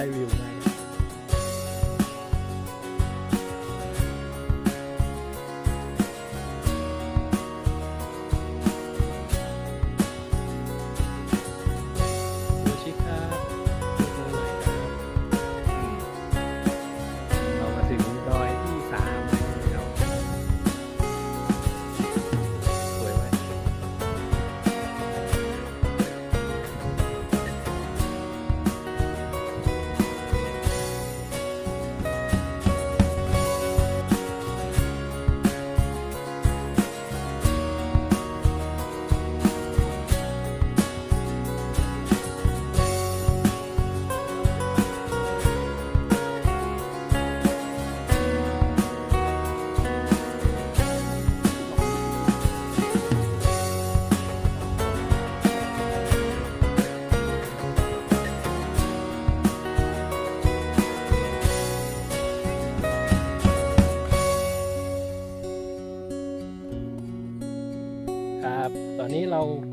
ได้วิ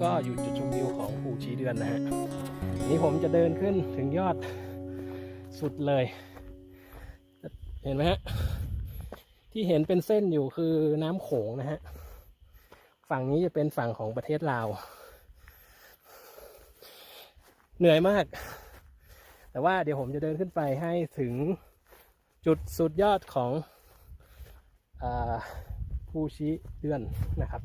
ก็อยู่จุดชมวิวของภูชีเดือนนะฮะนี่ผมจะเดินขึ้นถึงยอดสุดเลย เห็นไหมฮะ ที่เห็นเป็นเส้นอยู่คือน้ำโขงนะฮะ ฝั่งนี้จะเป็นฝั่งของประเทศลาว เหนื่อยมาก แต่ว่าเดี๋ยวผมจะเดินขึ้นไปให้ถึงจุดสุดยอดของอภูชีเดือนนะครับ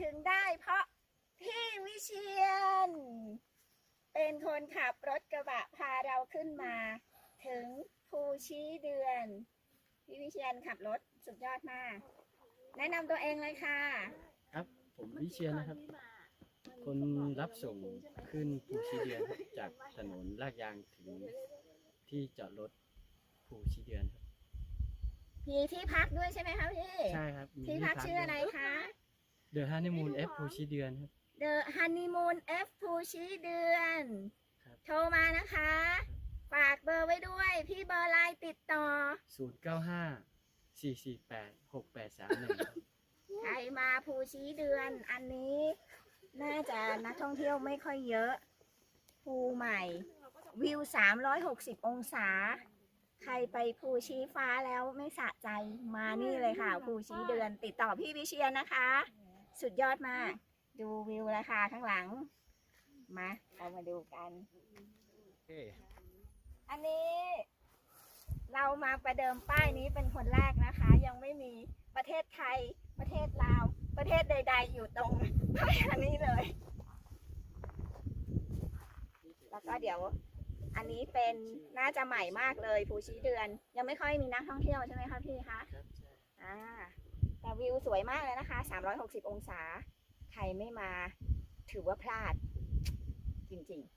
ถึงได้เพราะพี่วิเชียน เป็นคนขับรถกระบะพาเราขึ้นมา ถึงภูชีเดือน พี่วิเชียนขับรถสุดยอดมาก แนะนำตัวเองเลยค่ะ ครับ ผมวิเชียนนะครับ คนรับส่งขึ้นภูชีเดือนครับจากถนนลาดยางถึงที่จอดรถภูชีเดือนครับมีที่พักด้วยใช่ไหมคะพี่ ใช่ครับมีที่พักชื่ออะไรคะ เดอะฮันนีมูนเอฟภูชีเดือนครับ The Honeymoon F ภูชีเดือน ครับโทรมานะคะ ฝากเบอร์ไว้ด้วย พี่เบอร์ไลน์ติดต่อ0 9 5 4 4 8 6 8 3 1ใครมาภูชีเดือน อันนี้ น่าจะนักท่องเที่ยวไม่ค่อยเยอะ ภูใหม่ วิว 360 องศา ใครไปภูชีฟ้าแล้วไม่สะใจมานี่เลยค่ะ ภูชีเดือน ติดต่อพี่วิเชียนนะคะ สุดยอดมาก ดูวิวแล้วค่ะข้างหลัง มาเรามาดูกันอันนี้ เรามาประเดิมป้ายนี้เป็นคนแรกนะคะ ยังไม่มีประเทศไทย ประเทศลาว ประเทศใด ๆ อยู่ตรงป้ายอันนี้เลย แล้วก็เดี๋ยว อันนี้เป็นน่าจะใหม่มากเลยภูชีเดือน ยังไม่ค่อยมีนักท่องเที่ยวใช่ไหมคะพี่คะครับใช่อ่าแต่ วิวสวยมากเลยนะคะ 360 องศา ใครไม่มาถือว่าพลาดจริงๆ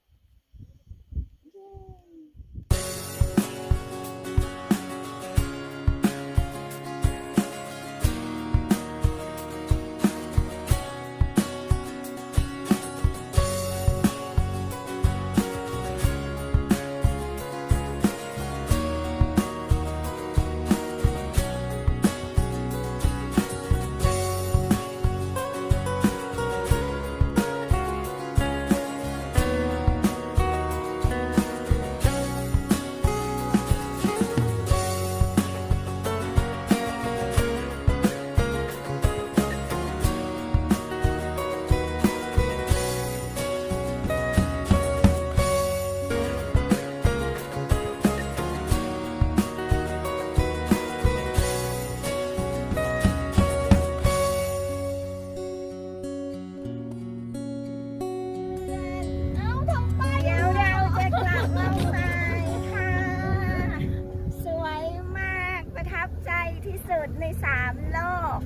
ดในสามโลก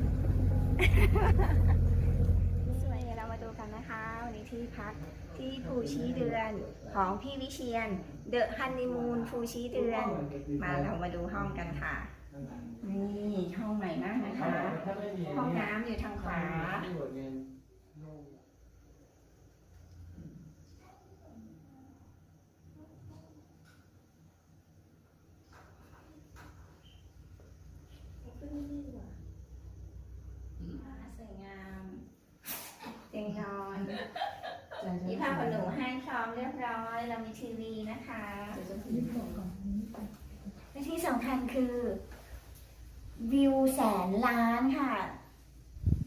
สวยเดี๋ยวเรามาดูกันนะคะวันนี้ที่พักที่ภูชีเดือนของพี่วิเชียนเดอะฮันนีมูนภูชีเดือน มาเรามาดูห้องกันค่ะ นี่ห้องใหม่มากนะคะ ห้องน้ำอยู่ทางขวา สวยงามเตียงนอนมีผ้าขนหนูให้พร้อมเรียบร้อย เรามี ทีวีนะคะและที่สำคัญคือ วิวแสนล้านค่ะ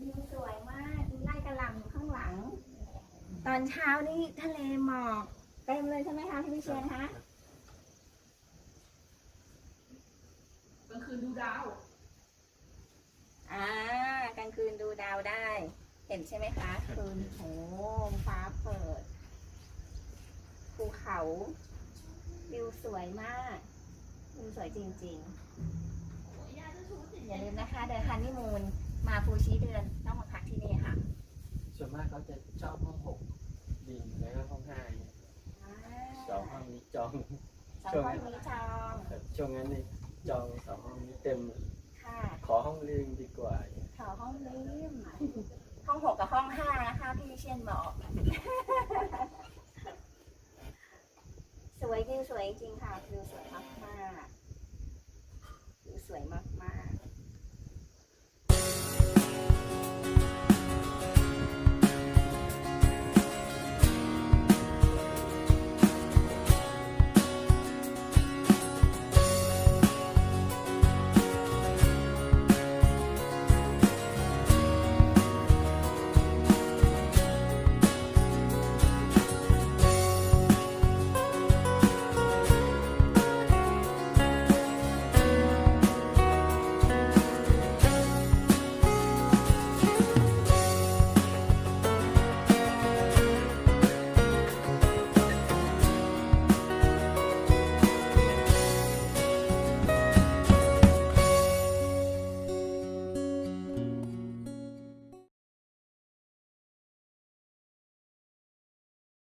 วิวสวยมากมีไร่กระหล่ำอยู่ข้างหลัง ตอนเช้านี่ทะเลหมอกเต็มเลยใช่ไหมคะพี่วิเชียนคะกลางคืนดูดาว อ่ากลางคืนดูดาวได้ เห็นใช่ไหมคะ คืนโหฟ้าเปิดภู เขาวิวสวยมากวิวสวยจริงๆอย่าลืมนะคะเดินฮันนี่มูนมาภูชีเดือนต้องมาพักที่นี่ค่ะส่วนมากเขาจะชอบห้องหกดินแล้วก็ห้องห้าเนี่ยสองห้องนี้จองสองห้องนี้จองแต่ช่วงนั้นนี่จองสองห้องนี้เต็มค่ะขอห้องลิงดีกว่าขอห้องนี้ห้องหกกับห้องห้านะคะพี่วิเชียนบอกส วยวิวสวยจริงค่ะวิวสวยมากๆวิวสวยมาก